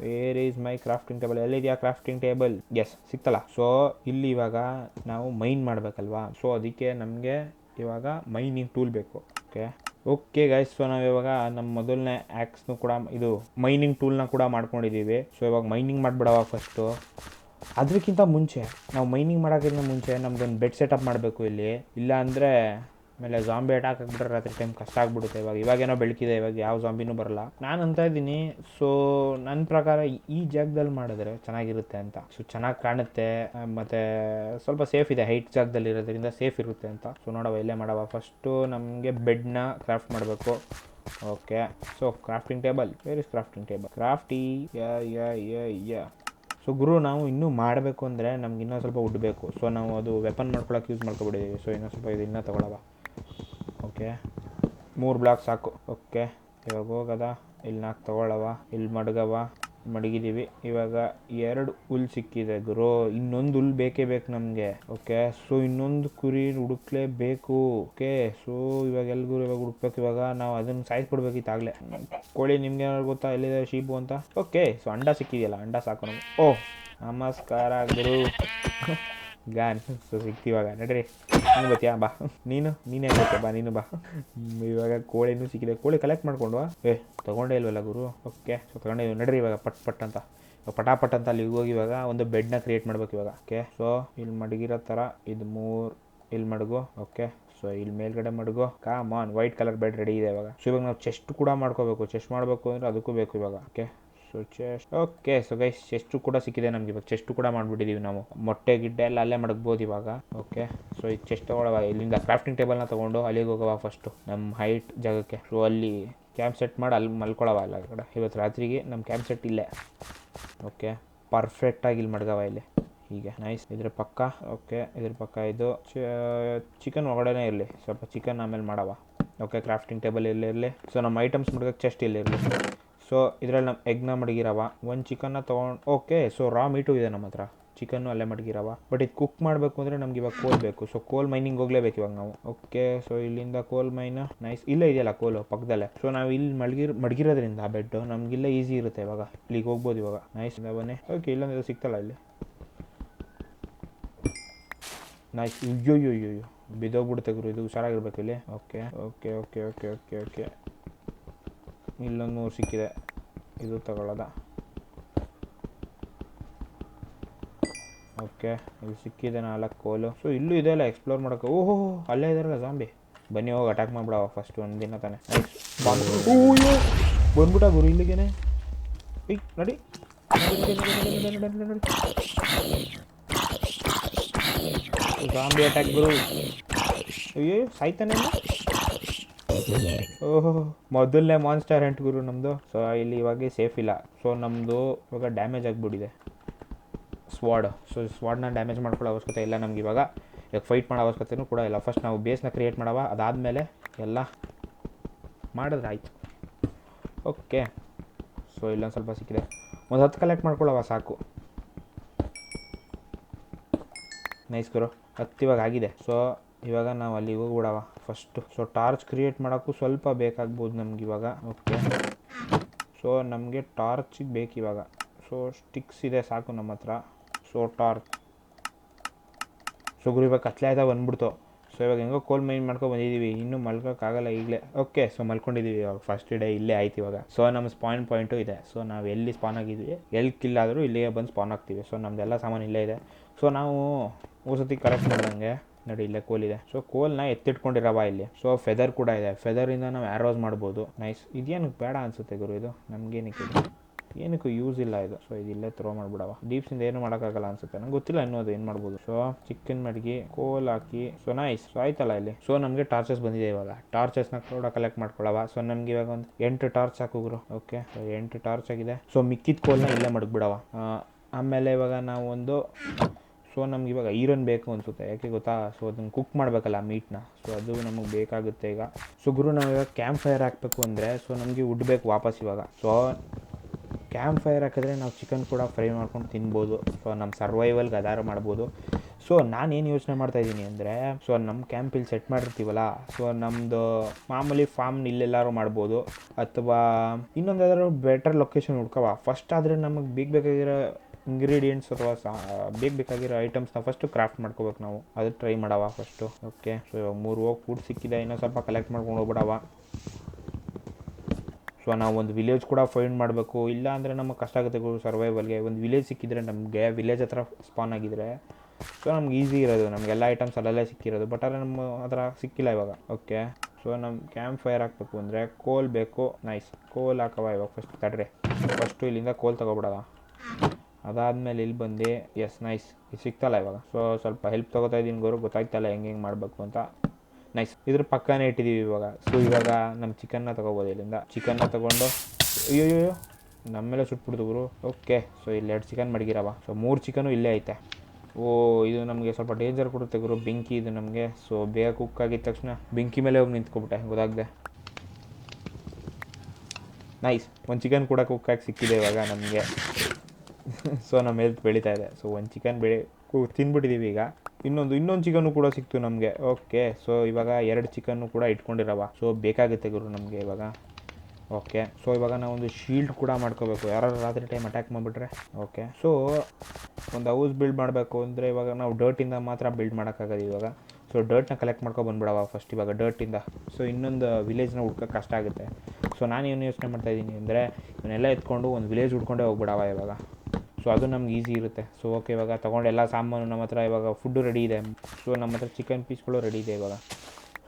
where is my crafting table ಎಲ್ಲಿದೆಯಾ crafting table S ಸಿಕ್ತಲ್ಲ. ಸೊ ಇಲ್ಲಿ ಇವಾಗ ನಾವು ಮೈನ್ ಮಾಡಬೇಕಲ್ವಾ? ಸೊ ಅದಕ್ಕೆ ನಮಗೆ ಇವಾಗ ಮೈನಿಂಗ್ ಟೂಲ್ ಬೇಕು. ಓಕೆ ಓಕೆ ಗೈಸ್ ಸೊ ನಾವು ಇವಾಗ ನಮ್ಮ ಮೊದಲನೇ ಆ್ಯಕ್ಸ್ನು ಕೂಡ, ಇದು ಮೈನಿಂಗ್ ಟೂಲ್ನ ಕೂಡ ಮಾಡ್ಕೊಂಡಿದ್ದೀವಿ ಸೊ ಇವಾಗ ಮೈನಿಂಗ್ ಮಾಡಿಬಿಡವ ಫಸ್ಟು ಅದಕ್ಕಿಂತ ಮುಂಚೆ, ನಾವು ಮೈನಿಂಗ್ ಮಾಡೋಕ್ಕಿಂತ ಮುಂಚೆ ನಮ್ಗೊಂದು ಬೆಡ್ ಸೆಟಪ್ ಮಾಡಬೇಕು ಇಲ್ಲಿ. ಇಲ್ಲ ಅಂದರೆ ಆಮೇಲೆ ಜಾಂಬಿ ಅಟ್ಯಾಕ್ ಆಗ್ಬಿಟ್ರೆ ರಾತ್ರಿ ಟೈಮ್ ಕಷ್ಟ ಆಗ್ಬಿಡುತ್ತೆ. ಇವಾಗ ಇವಾಗ ಏನೋ ಬೆಳಕಿದೆ, ಇವಾಗ ಯಾವ ಜಾಂಬಿನೂ ಬರಲ್ಲ. ನಾನು ಅಂತ ಇದ್ದೀನಿ. ಸೊ ನನ್ನ ಪ್ರಕಾರ ಈ ಜಾಗದಲ್ಲಿ ಮಾಡಿದ್ರೆ ಚೆನ್ನಾಗಿರುತ್ತೆ ಅಂತ. ಸೊ ಚೆನ್ನಾಗಿ ಕಾಣುತ್ತೆ. ಮತ್ತು ಮತ್ತೆ ಸ್ವಲ್ಪ ಸೇಫ್ ಇದೆ ಹೈಟ್ ಜಾಗದಲ್ಲಿ ಇರೋದ್ರಿಂದ ಸೇಫ್ ಇರುತ್ತೆ ಅಂತ. ಸೊ ನೋಡವ ಇಲ್ಲೇ ಮಾಡವ ಫಸ್ಟು ನಮಗೆ ಬೆಡ್ನ ಕ್ರಾಫ್ಟ್ ಮಾಡಬೇಕು. Okay so crafting table where is crafting table ಕ್ರಾಫ್ಟಿ ಯ ಯಾ ಯಾ ಯಾ ಸೊ ಗುರು, ನಾವು ಇನ್ನೂ ಮಾಡಬೇಕು ಅಂದರೆ ನಮ್ಗೆ ಇನ್ನೂ ಸ್ವಲ್ಪ ವುಡ್ ಬೇಕು. ಸೊ ನಾವು ಅದು ವೆಪನ್ ಮಾಡ್ಕೊಳಕ್ಕೆ ಯೂಸ್ ಮಾಡ್ಕೊಬಿಟ್ಟಿದ್ದೀವಿ ಸೊ ಇನ್ನೂ ಸ್ವಲ್ಪ ಇದು ಇನ್ನೂ ತೊಗೊಳವ. ಓಕೆ ಮೂರು ಬ್ಲಾಕ್ ಸಾಕು. ಓಕೆ ಇವಾಗ ಹೋಗದ. ಇಲ್ಲಿ ನಾಲ್ಕು ತೊಗೊಳವ. ಇಲ್ಲಿ ಮಡಗವ. ಮಡಗಿದ್ದೀವಿ ಇವಾಗ ಎರಡು ಹುಲ್ ಸಿಕ್ಕಿದೆ ಗುರು. ಇನ್ನೊಂದು ಹುಲ್ ಬೇಕೇ ಬೇಕು ನಮಗೆ ಓಕೆ ಸೊ ಇನ್ನೊಂದು ಕುರಿ ಹುಡುಕ್ಲೇಬೇಕು ಓಕೆ ಸೊ ಇವಾಗ ಎಲ್ಲಿ ಗುರು ಇವಾಗ ಹುಡುಕ್ಬೇಕು? ಇವಾಗ ನಾವು ಅದನ್ನು ಸಾಯಿಸ್ಬಿಡ್ಬೇಕಿತ್ತಾಗಲೇ ಕೋಳಿ ನಿಮ್ಗೆ ಏನಾದ್ರು ಗೊತ್ತಾ? ಎಲ್ಲಿದೆ ಶೀಬು ಅಂತ? ಓಕೆ ಸೊ ಅಂಡ ಸಿಕ್ಕಿದೆಯಲ್ಲ, ಅಂಡ ಸಾಕು ಓ, ನಮಸ್ಕಾರ ಗುರು. ಗಾನ್ ಸೊ ಸಿಕ್ತಿವಾಗ ನಡ್ರಿ ನೀನು ಬತ್ತಿಯಾ ಬಾ. ನೀನು, ನೀನೇ ಬರ್ತೀಯ ಬಾ, ನೀನು ಬಾ. ಇವಾಗ ಕೋಳಿನೂ ಸಿಕ್ಕಿದೆ. ಕೋಳಿ ಕಲೆಕ್ಟ್ ಮಾಡ್ಕೊಂಡು ಏ, ತೊಗೊಂಡೇ ಇಲ್ವಲ್ಲ ಗುರು? ಓಕೆ ಸೊ ತೊಗೊಂಡೇ ನಡ್ರಿ ಇವಾಗ, ಪಟ್ ಪಟ್ ಅಂತ. ಪಟಾಪಟ್ ಅಂತ ಅಲ್ಲಿ ಹೋಗಿ ಇವಾಗ ಒಂದು ಬೆಡ್ನ ಕ್ರಿಯೇಟ್ ಮಾಡ್ಬೇಕು ಇವಾಗ. ಓಕೆ ಸೊ ಇಲ್ಲಿ ಮಡಗಿರೋ ಥರ ಇದು ಮೂರು, ಇಲ್ಲಿ ಮಡಗು. ಓಕೆ ಸೊ ಇಲ್ಲಿ ಮೇಲ್ಗಡೆ ಮಡಗು. Come on white colour bed ready ಇದೆ ಇವಾಗ. ಸೊ ಇವಾಗ ನಾವು ಚೆಸ್ಟ್ ಕೂಡ ಮಾಡ್ಕೋಬೇಕು. ಚೆಸ್ಟ್ ಮಾಡಬೇಕು ಅಂದರೆ ಅದಕ್ಕೂ ಬೇಕು ಇವಾಗ. Okay so chest okay so guys chest ಕೂಡ ಸಿಕ್ಕಿದೆ ನಮ್ಗೆ ಇವಾಗ. ಚೆಸ್ಟು ಕೂಡ ಮಾಡಿಬಿಟ್ಟಿದ್ದೀವಿ ನಾವು. ಮೊಟ್ಟೆ, ಗಿಡ್ಡೆ ಎಲ್ಲ ಅಲ್ಲೇ ಮಡಗ್ಬೋದು ಇವಾಗ. ಓಕೆ ಸೊ ಈ ಚೆಸ್ಟ್ ತೊಗೊಳವ. ಇಲ್ಲಿಂದ ಕ್ರಾಫ್ಟಿಂಗ್ ಟೇಬಲ್ನ ತೊಗೊಂಡು ಅಲ್ಲಿಗೆ ಹೋಗವ ಫಸ್ಟು ನಮ್ಮ ಹೈಟ್ ಜಾಗಕ್ಕೆ. ಸೊ ಅಲ್ಲಿ ಕ್ಯಾಂಪ್ ಸೆಟ್ ಮಾಡಿ, ಅಲ್ಲಿ ಮಲ್ಕೊಳವ ಅಲ್ಲ ಕಡೆ. ಇವತ್ತು ರಾತ್ರಿಗೆ ನಮ್ಮ ಕ್ಯಾಂಪ್ ಸೆಟ್ ಇಲ್ಲೇ. ಓಕೆ ಪರ್ಫೆಕ್ಟಾಗಿ ಇಲ್ಲಿ ಮಡ್ಗವ ಇಲ್ಲಿ. ಹೀಗೆ ನೈಸ್ ಇದ್ರ ಪಕ್ಕ ಓಕೆ ಇದ್ರ ಪಕ್ಕ ಇದು ಚಿಕನ್ ಒಳಗಡೆನೇ ಇರಲಿ. ಸ್ವಲ್ಪ ಚಿಕನ್ ಆಮೇಲೆ ಮಾಡವ. ಓಕೆ ಕ್ರಾಫ್ಟಿಂಗ್ ಟೇಬಲ್ ಇಲ್ಲಿ ಇರಲಿ. ಸೊ ನಮ್ಮ ಐಟಮ್ಸ್ ಮಡ್ಗಕ್ಕೆ ಚೆಸ್ಟ್ ಇಲ್ಲಿ ಇರಲಿ. ಸೊ ಇದರಲ್ಲಿ ನಮ್ಮ ಎಗ್ನ ಮಡಗಿರವ ಒಂದು ಚಿಕನ್ನ ತೊಗೊಂಡು ಓಕೆ ಸೊ ರಾ ಮೀಟು ಇದೆ ನಮ್ಮ ಹತ್ರ. ಚಿಕನ್ನು ಅಲ್ಲೇ ಮಡಗಿರವ ಬಟ್ ಇದು ಕುಕ್ ಮಾಡಬೇಕು ಅಂದರೆ ನಮ್ಗೆ ಇವಾಗ ಕೋಲ್ ಬೇಕು. ಸೊ ಕೋಲ್ ಮೈನಿಂಗ್ ಹೋಗ್ಲೇಬೇಕು ಇವಾಗ ನಾವು. ಓಕೆ ಸೊ ಇಲ್ಲಿಂದ ಕೋಲ್ ಮೈನ್ ನೈಸ್ ಇಲ್ಲೇ ಇದೆಯಲ್ಲ ಕೋಲು ಪಕ್ಕದಲ್ಲೇ ಸೊ ನಾವು ಇಲ್ಲಿ ಮಡಗಿರ್, ಮಡಗಿರೋದ್ರಿಂದ ಆ ಬೆಡ್ ನಮಗಿಲ್ಲ ಈಸಿ ಇರುತ್ತೆ ಇವಾಗ. ಇಲ್ಲಿಗೆ ಹೋಗ್ಬೋದು ಇವಾಗ. ನೈಸ್ ಬನ್ನಿ. ಓಕೆ ಇಲ್ಲೊಂದು ಸಿಗ್ತಲ್ಲ ಇಲ್ಲಿ. ನೈಸ್ ಅಯ್ಯೋ ಅಯ್ಯೋ ಅಯ್ಯೋ ಬಿದ್ದೋಗ್ಬಿಡ್ತೆ ಗುರು. ಇದು ಹುಷಾರಾಗಿರ್ಬೇಕು ಇಲ್ಲಿ. Okay okay okay okay okay okay ಇಲ್ಲೊಂದು ನೂರು ಸಿಕ್ಕಿದೆ ಇದು ತಗೊಳ್ಳೋದ. ಓಕೆ, ಇಲ್ಲಿ ಸಿಕ್ಕಿದೆ ನಾಲ್ಕು ಕೋಲು. ಸೊ ಇಲ್ಲೂ ಇದೆ ಅಲ್ಲ ಎಕ್ಸ್ಪ್ಲೋರ್ ಮಾಡೋಕೆ. ಓಹೋ, ಅಲ್ಲೇ ಇದಾರಲ್ಲ ಜಾಂಬಿ ಬನ್ನಿ, ಹೋಗಿ ಅಟ್ಯಾಕ್ ಮಾಡ್ಬಿಡವ ಫಸ್ಟ್ ಒಂದು ದಿನ ತಾನೆ. ಬಂದ್ಬಿಟ್ಟ ಗುರು ಇಲ್ಲಿಗೇನೆ. ಏಯ್, ನಡಿ. ಜಾಂಬಿ ಅಟ್ಯಾಕ್ ಗುರು. ಅಯ್ಯೋ ಸಾಯ್ತಾನೆ ಓಹೋ ಮೊದಲನೇ ಮಾನ್ಸ್ಟರ್ ಹೆಂಟ್ ಗುರು ನಮ್ಮದು ಸೊ ಇಲ್ಲಿ ಇವಾಗ ಸೇಫ್ ಇಲ್ಲ. ಸೊ ನಮ್ಮದು ಇವಾಗ ಡ್ಯಾಮೇಜ್ ಆಗಿಬಿಟ್ಟಿದೆ. ಸ್ವಾಡ್ ಸೊ ಸ್ವಾಡ್ನ ಡ್ಯಾಮೇಜ್ ಮಾಡ್ಕೊಳ್ಳೋ ಅವಶ್ಯಕತೆ ಇಲ್ಲ ನಮ್ಗೆ ಇವಾಗ. ಇವಾಗ ಫೈಟ್ ಮಾಡೋ ಅವಶ್ಯಕತೆನೂ ಕೂಡ ಇಲ್ಲ. ಫಸ್ಟ್ ನಾವು ಬೇಸ್ನ ಕ್ರಿಯೇಟ್ ಮಾಡವ. ಅದಾದಮೇಲೆ ಎಲ್ಲ ಮಾಡಿದ್ರೆ ಆಯ್ತು ಓಕೆ ಸೊ ಇಲ್ಲೊಂದು ಸ್ವಲ್ಪ ಸಿಕ್ಕಿದೆ. ಒಂದು ಹತ್ತು ಕಲೆಕ್ಟ್ ಮಾಡ್ಕೊಳ್ಳವ, ಸಾಕು. ನೈಸ್ ಗುರು. ಹತ್ತು ಇವಾಗ ಆಗಿದೆ. ಸೊ ಇವಾಗ ನಾವು ಅಲ್ಲಿಗೆ ಹೋಗ್ಬಿಡವ. ಫಸ್ಟು ಸೊ ಟಾರ್ಚ್ ಕ್ರಿಯೇಟ್ ಮಾಡೋಕ್ಕೂ ಸ್ವಲ್ಪ ಬೇಕಾಗ್ಬೋದು ನಮ್ಗೆ ಇವಾಗ. ಓಕೆ ಸೊ ನಮಗೆ ಟಾರ್ಚ್ ಬೇಕು ಇವಾಗ. ಸೊ ಸ್ಟಿಕ್ಸ್ ಇದೆ ಸಾಕು ನಮ್ಮ ಹತ್ರ. ಸೊ ಟಾರ್ಚ್ ಸೊ ಗುರು, ಇವಾಗ ಕತ್ಲೆ ಆಯ್ತಾ ಬಂದ್ಬಿಡ್ತು. ಸೊ ಇವಾಗ ಹೆಂಗೋ ಕೋಲ್ ಮೈನ್ ಮಾಡ್ಕೊಂಡು ಬಂದಿದ್ದೀವಿ ಇನ್ನೂ ಮಲ್ಕೋಕ್ಕಾಗಲ್ಲ ಈಗಲೇ. ಓಕೆ ಸೊ ಮಲ್ಕೊಂಡಿದ್ದೀವಿ ಇವಾಗ. ಫಸ್ಟ್ ಡೇ ಇಲ್ಲೇ ಆಯ್ತು ಇವಾಗ. ಸೊ ನಮ್ಮ ಸ್ಪಾನ್ ಪಾಯಿಂಟು ಇದೆ. ಸೊ ನಾವು ಎಲ್ಲಿ ಸ್ಪಾನ್ ಆಗಿದ್ವಿ? ಎಲ್ಲಿ ಕಿಲ್ ಆದರೂ ಇಲ್ಲಿಗೆ ಬಂದು ಸ್ಪಾನ್ ಆಗ್ತೀವಿ. ಸೊ ನಮ್ಮದೆಲ್ಲ ಸಾಮಾನು ಇಲ್ಲೇ ಇದೆ. ಸೊ ನಾವು ಸತಿ ಕರೆಕ್ಟ್ ಮಾಡ್ದಂಗೆ ನೋಡಿ ಇಲ್ಲೇ ಕೋಲ್ ಇದೆ. ಸೊ ಕೋಲ್ನ ಎತ್ತಿಟ್ಕೊಂಡಿರವ ಇಲ್ಲಿ. ಸೊ ಫೆದರ್ ಕೂಡ ಇದೆ. ಫೆದರಿಂದ ನಾವು ಆ್ಯರೋಸ್ ಮಾಡ್ಬೋದು. ನೈಸ್ ಇದೇನಕ್ಕೆ ಬೇಡ ಅನಿಸುತ್ತೆ ಗುರು ಇದು? ನಮಗೇನಕ್ಕೆ ಏನಕ್ಕೂ ಯೂಸ್ ಇಲ್ಲ ಇದು. ಸೊ ಇದು ಇಲ್ಲೇ ಥ್ರೋ ಮಾಡ್ಬಿಡವ. ಡೀಪ್ಸಿಂದ ಏನು ಮಾಡೋಕ್ಕಾಗಲ್ಲ ಅನ್ಸುತ್ತೆ. ನಂಗೆ ಗೊತ್ತಿಲ್ಲ ಇನ್ನೂ ಅದು ಏನು ಮಾಡ್ಬೋದು. ಸೊ ಚಿಕನ್ ಮಡಗಿ, ಕೋಲ್ ಹಾಕಿ. ಸೊ ನೈಸ್ ಸೊ ಆಯ್ತಲ್ಲ ಇಲ್ಲಿ. ಸೊ ನಮಗೆ ಟಾರ್ಚಸ್ ಬಂದಿದೆ ಇವಾಗ. ಟಾರ್ಚಸ್ನ ಕೂಡ ಕಲೆಕ್ಟ್ ಮಾಡ್ಕೊಳ್ಳವ ಸೊ ನಮ್ಗೆ ಇವಾಗ ಒಂದು ಎಂಟು ಟಾರ್ಚ್ ಹಾಕು ಗುರು. ಓಕೆ ಎಂಟು ಟಾರ್ಚ್ ಆಗಿದೆ. ಸೊ ಮಿಕ್ಕಿದ ಕೋಲ್ನ ಇಲ್ಲೇ ಮಡಗ್ಬಿಡವ. ಆಮೇಲೆ ಇವಾಗ ನಾವು ಒಂದು ಸೊ ನಮ್ಗೆ ಇವಾಗ ಐರನ್ ಬೇಕು ಅನಿಸುತ್ತೆ. ಯಾಕೆ ಗೊತ್ತಾ? ಸೊ ಅದನ್ನು ಕುಕ್ ಮಾಡಬೇಕಲ್ಲ ಮೀಟ್ನ ಸೊ ಅದು ನಮಗೆ ಬೇಕಾಗುತ್ತೆ ಈಗ. ಸೊ ಗುರು, ನಾವು ಇವಾಗ ಕ್ಯಾಂಪ್ ಫೈರ್ ಹಾಕಬೇಕು ಅಂದರೆ ಸೊ ನಮಗೆ ಉಡ್ಬೇಕು ಬೇಕು ವಾಪಸ್ ಇವಾಗ. ಸೊ ಕ್ಯಾಂಪ್ ಫೈರ್ ಹಾಕಿದ್ರೆ ನಾವು ಚಿಕನ್ ಕೂಡ ಫ್ರೈ ಮಾಡ್ಕೊಂಡು ತಿನ್ಬೋದು. ಸೊ ನಮ್ಮ ಸರ್ವೈವಲ್ಗೆ ಅದಾರು ಮಾಡ್ಬೋದು. ಸೊ ನಾನೇನು ಯೋಚನೆ ಮಾಡ್ತಾ ಇದ್ದೀನಿ ಅಂದರೆ ಸೊ ನಮ್ಮ ಕ್ಯಾಂಪ್ ಇಲ್ಲಿ ಸೆಟ್ ಮಾಡಿರ್ತೀವಲ್ಲ? ಸೊ ನಮ್ಮದು ಮಾಮೂಲಿ ಫಾರ್ಮ್ ಇಲ್ಲೆಲ್ಲರೂ ಮಾಡ್ಬೋದು. ಅಥವಾ ಇನ್ನೊಂದು ಯಾವ್ದಾದ್ರು ಬೆಟರ್ ಲೊಕೇಶನ್ ಹುಡ್ಕವ. ಫಸ್ಟ್ ಆದರೆ ನಮಗೆ ಬೇಕಾಗಿರೋ ಇಂಗ್ರೀಡಿಯೆಂಟ್ಸ್ ಅಥವಾ ಸಾ ಬೇಕು ಬೇಕಾಗಿರೋ ಐಟಮ್ಸ್ನ ಫಸ್ಟು ಕ್ರಾಫ್ಟ್ ಮಾಡ್ಕೋಬೇಕು ನಾವು. ಅದು ಟ್ರೈ ಮಾಡವ ಫಸ್ಟು ಓಕೆ ಸೊ ಇವಾಗ ಮೂರು ಹೋಗಿ ಫುಡ್ ಸಿಕ್ಕಿದೆ ಇನ್ನೂ ಸ್ವಲ್ಪ ಕಲೆಕ್ಟ್ ಮಾಡ್ಕೊಂಡು ಹೋಗ್ಬಿಡವ. ಸೊ ನಾವು ಒಂದು ವಿಲೇಜ್ ಕೂಡ ಫೈಂಡ್ ಮಾಡಬೇಕು. ಇಲ್ಲ ಅಂದರೆ ನಮಗೆ ಕಷ್ಟ ಆಗುತ್ತೆ ಸರ್ವೈವಲ್ಗೆ ಒಂದು ವಿಲೇಜ್ ಸಿಕ್ಕಿದ್ರೆ ನಮಗೆ ವಿಲೇಜ್ ಹತ್ರ ಸ್ಪಾನ್ ಆಗಿದ್ರೆ ಸೊ ನಮ್ಗೆ ಈಸಿ ಇರೋದು. ನಮಗೆಲ್ಲ ಐಟಮ್ಸ್ ಅಲ್ಲಲ್ಲೇ ಸಿಕ್ಕಿರೋದು. ಬಟ್ ಆದರೆ ನಮ್ಮ ಹತ್ರ ಸಿಕ್ಕಿಲ್ಲ ಇವಾಗ. ಓಕೆ ಸೊ ನಮ್ಮ ಕ್ಯಾಂಪ್ ಫೈರ್ ಹಾಕ್ಬೇಕು ಅಂದರೆ ಕೋಲ್ ಬೇಕು. ನೈಸ್ ಕೋಲ್ ಹಾಕವ ಇವಾಗ ಫಸ್ಟ್ ತಡ್ರಿ. ಫಸ್ಟು ಇಲ್ಲಿಂದ ಕೋಲ್ ತೊಗೊಬಿಡವ ಅದಾದಮೇಲೆ ಇಲ್ಲಿ ಬಂದು ಎಸ್ ನೈಸ್ ಇದು ಸಿಗ್ತಲ್ಲ ಇವಾಗ. ಸೊ ಸ್ವಲ್ಪ ಹೆಲ್ಪ್ ತೊಗೋತಾ ಇದ್ದೀನಿ ಗುರು. ಗೊತ್ತಾಗ್ತಲ್ಲ ಹೆಂಗೆ ಹೆಂಗೆ ಮಾಡಬೇಕು ಅಂತ. ನೈಸ್ ಇದ್ರ ಪಕ್ಕನೇ ಇಟ್ಟಿದ್ದೀವಿ ಇವಾಗ. ಸೊ ಇವಾಗ ನಮ್ಮ ಚಿಕನ್ನ ತೊಗೋಬೋದು ಇಲ್ಲಿಂದ. ಚಿಕನ್ನ ತೊಗೊಂಡು ಅಯ್ಯೋ ಅಯ್ಯೋ ಮೇಲೆ ಸುಟ್ಬಿಡ್ತು ಗುರು. ಓಕೆ ಸೊ ಇಲ್ಲಿ ಎರಡು ಚಿಕನ್ ಮಡಗಿರವ. ಸೊ ಮೂರು ಚಿಕನು ಇಲ್ಲೇ ಐತೆ. ಓ, ಇದು ನಮಗೆ ಸ್ವಲ್ಪ ಡೇಂಜರ್ ಕೊಡುತ್ತೆ ಗುರು. ಬೆಂಕಿ ಇದು ನಮಗೆ. ಸೊ ಬೇಗ ಕುಕ್ ಆಗಿದ ತಕ್ಷಣ ಬೆಂಕಿ ಮೇಲೆ ಹೋಗಿ ನಿಂತ್ಕೊಬಿಟ್ಟೆ. ಗೊತ್ತಾಗದೆ? ನೈಸ್ ಒಂದು ಚಿಕನ್ ಕೂಡ ಕುಕ್ಕಾಗಿ ಸಿಕ್ಕಿದೆ ಇವಾಗ ನಮಗೆ. ಸೊ ನಮ್ಮ ಹೆಲ್ತ್ ಬೆಳೀತಾ ಇದೆ. ಸೊ ಒಂದು ಚಿಕನ್ ಬೆಳೆ ತಿಂದ್ಬಿಟ್ಟಿದ್ದೀವಿ ಈಗ. ಇನ್ನೊಂದು ಇನ್ನೊಂದು ಚಿಕನ್ನು ಕೂಡ ಸಿಕ್ತು ನಮಗೆ. ಓಕೆ ಸೊ ಇವಾಗ ಎರಡು ಚಿಕನ್ನು ಕೂಡ ಇಟ್ಕೊಂಡಿರವ. ಸೊ ಬೇಕಾಗುತ್ತೆ ಗುರು ನಮಗೆ ಇವಾಗ. ಓಕೆ ಸೊ ಇವಾಗ ನಾವೊಂದು ಶೀಲ್ಡ್ ಕೂಡ ಮಾಡ್ಕೋಬೇಕು. ಯಾರು ರಾತ್ರಿ ಟೈಮ್ ಅಟ್ಯಾಕ್ ಮಾಡಿಬಿಟ್ರೆ. ಓಕೆ ಸೊ ಒಂದು ಹೌಸ್ ಬಿಲ್ಡ್ ಮಾಡಬೇಕು ಅಂದರೆ ಇವಾಗ ನಾವು ಡರ್ಟಿಂದ ಮಾತ್ರ ಬಿಲ್ಡ್ ಮಾಡೋಕ್ಕಾಗೋದು ಇವಾಗ. ಸೊ ಡರ್ಟ್ನ ಕಲೆಕ್ಟ್ ಮಾಡ್ಕೊಂಡು ಬಂದ್ಬಿಡವ ಫಸ್ಟ್ ಇವಾಗ ಡರ್ಟಿಂದ ಸೊ ಇನ್ನೊಂದು ವಿಲೇಜ್ನ ಹುಡ್ಕೋಕೆ ಕಷ್ಟ ಆಗುತ್ತೆ. ಸೊ ನಾನು ಏನು ಯೋಚನೆ ಮಾಡ್ತಾಯಿದ್ದೀನಿ ಅಂದರೆ ಇವನ್ನೆಲ್ಲ ಎತ್ಕೊಂಡು ಒಂದು ವಿಲೇಜ್ ಹುಡ್ಕೊಂಡೇ ಹೋಗ್ಬಿಡವ ಇವಾಗ. ಸೊ ಅದು ನಮ್ಗೆ ಈಸಿ ಇರುತ್ತೆ. ಸೊ ಓಕೆ ಇವಾಗ ತೊಗೊಂಡು ಎಲ್ಲ ಸಾಮಾನು ನಮ್ಮ ಹತ್ರ ಇವಾಗ ಫುಡ್ಡು ರೆಡಿ ಇದೆ. ಸೊ ನಮ್ಮ ಹತ್ರ ಚಿಕನ್ ಪೀಸ್ಗಳು ರೆಡಿ ಇದೆ ಇವಾಗ.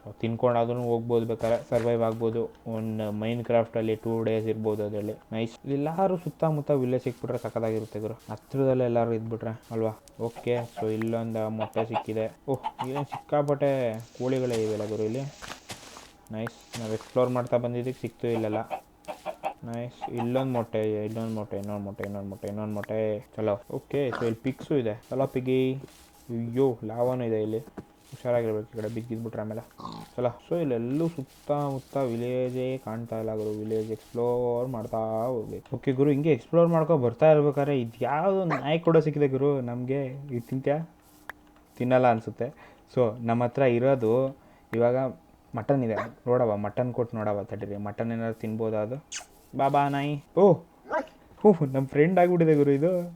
ಸೊ ತಿನ್ಕೊಂಡಾದ್ರೂ ಹೋಗ್ಬೋದು, ಬೇಕಾದ್ರೆ ಸರ್ವೈವ್ ಆಗ್ಬೋದು. ಒಂದು ಮೈನ್ ಕ್ರಾಫ್ಟಲ್ಲಿ ಟೂ ಡೇಸ್ ಇರ್ಬೋದು ಅದರಲ್ಲಿ. ನೈಸ್ ಎಲ್ಲರೂ ಸುತ್ತಮುತ್ತ ವಿಲೇಜ್ ಸಿಕ್ಬಿಟ್ರೆ ಸಕ್ಕದಾಗಿರುತ್ತೆ ಗುರು. ಹತ್ರದಲ್ಲೇ ಎಲ್ಲರೂ ಇದ್ಬಿಟ್ರೆ ಅಲ್ವಾ? ಓಕೆ ಸೊ ಇಲ್ಲೊಂದು ಮೊಟ್ಟೆ ಸಿಕ್ಕಿದೆ. ಓಹ್ ಏನು ಸಿಕ್ಕಾಪಟ್ಟೆ ಕೋಳಿಗಳೇ ಇವೆಲ್ಲ ಗುರು ಇಲ್ಲಿ? ನೈಸ್ ನಾವು ಎಕ್ಸ್ಪ್ಲೋರ್ ಮಾಡ್ತಾ ಬಂದಿದ್ದಕ್ಕೆ ಸಿಕ್ತು ಇಲ್ಲೆಲ್ಲ. ನೈಸ್ ಇಲ್ಲೊಂದು ಮೊಟ್ಟೆ ಇಲ್ಲೊಂದು ಮೊಟ್ಟೆ, ಇನ್ನೊಂದು ಮೊಟ್ಟೆ ಇನ್ನೊಂದು ಮೊಟ್ಟೆ ಇನ್ನೊಂದು ಮೊಟ್ಟೆ. ಚಲೋ. ಓಕೆ ಸೊ ಇಲ್ಲಿ ಪಿಕ್ಸು ಇದೆ. ಚಲೋ ಪಿಗಿ ಅಯ್ಯೋ ಲಾವನೂ ಇದೆ ಇಲ್ಲಿ. ಹುಷಾರಾಗಿರ್ಬೇಕು ಈ ಕಡೆ. ಬಿದ್ದಿದ್ಬಿಟ್ರೆ ಆಮೇಲೆ. ಚಲೋ. ಸೊ ಇಲ್ಲೆಲ್ಲೂ ಸುತ್ತಮುತ್ತ ವಿಲೇಜೇ ಕಾಣ್ತಾ ಇಲ್ಲ ಗುರು. ವಿಲೇಜ್ ಎಕ್ಸ್ಪ್ಲೋರ್ ಮಾಡ್ತಾ ಹೋಗ್ಬೇಕು. ಓಕೆ ಗುರು, ಹಿಂಗೆ ಎಕ್ಸ್ಪ್ಲೋರ್ ಮಾಡ್ಕೊ ಬರ್ತಾ ಇರ್ಬೇಕಾದ್ರೆ ಇದು ಯಾವುದು ನಾಯಿ ಕೂಡ ಸಿಕ್ಕಿದೆ ಗುರು. ನಮಗೆ ಇದು ತಿಂತ್ಯಾ? ತಿನ್ನಲ್ಲ ಅನಿಸುತ್ತೆ. ಸೊ ನಮ್ಮ ಹತ್ರ ಇರೋದು ಇವಾಗ ಮಟನ್ ಇದೆ. ನೋಡವ ಮಟನ್ ಕೊಟ್ಟು ನೋಡವ ತಡೀರಿ. ಮಟನ್ ಏನಾದ್ರು ತಿನ್ಬೋದಾ ಅದು? ಬಾಬಾ ನಾಯಿ. ಓ ಓಹ್ ನಮ್ಮ ಫ್ರೆಂಡ್ ಆಗಿಬಿಟ್ಟಿದೆ ಗುರು ಇದು.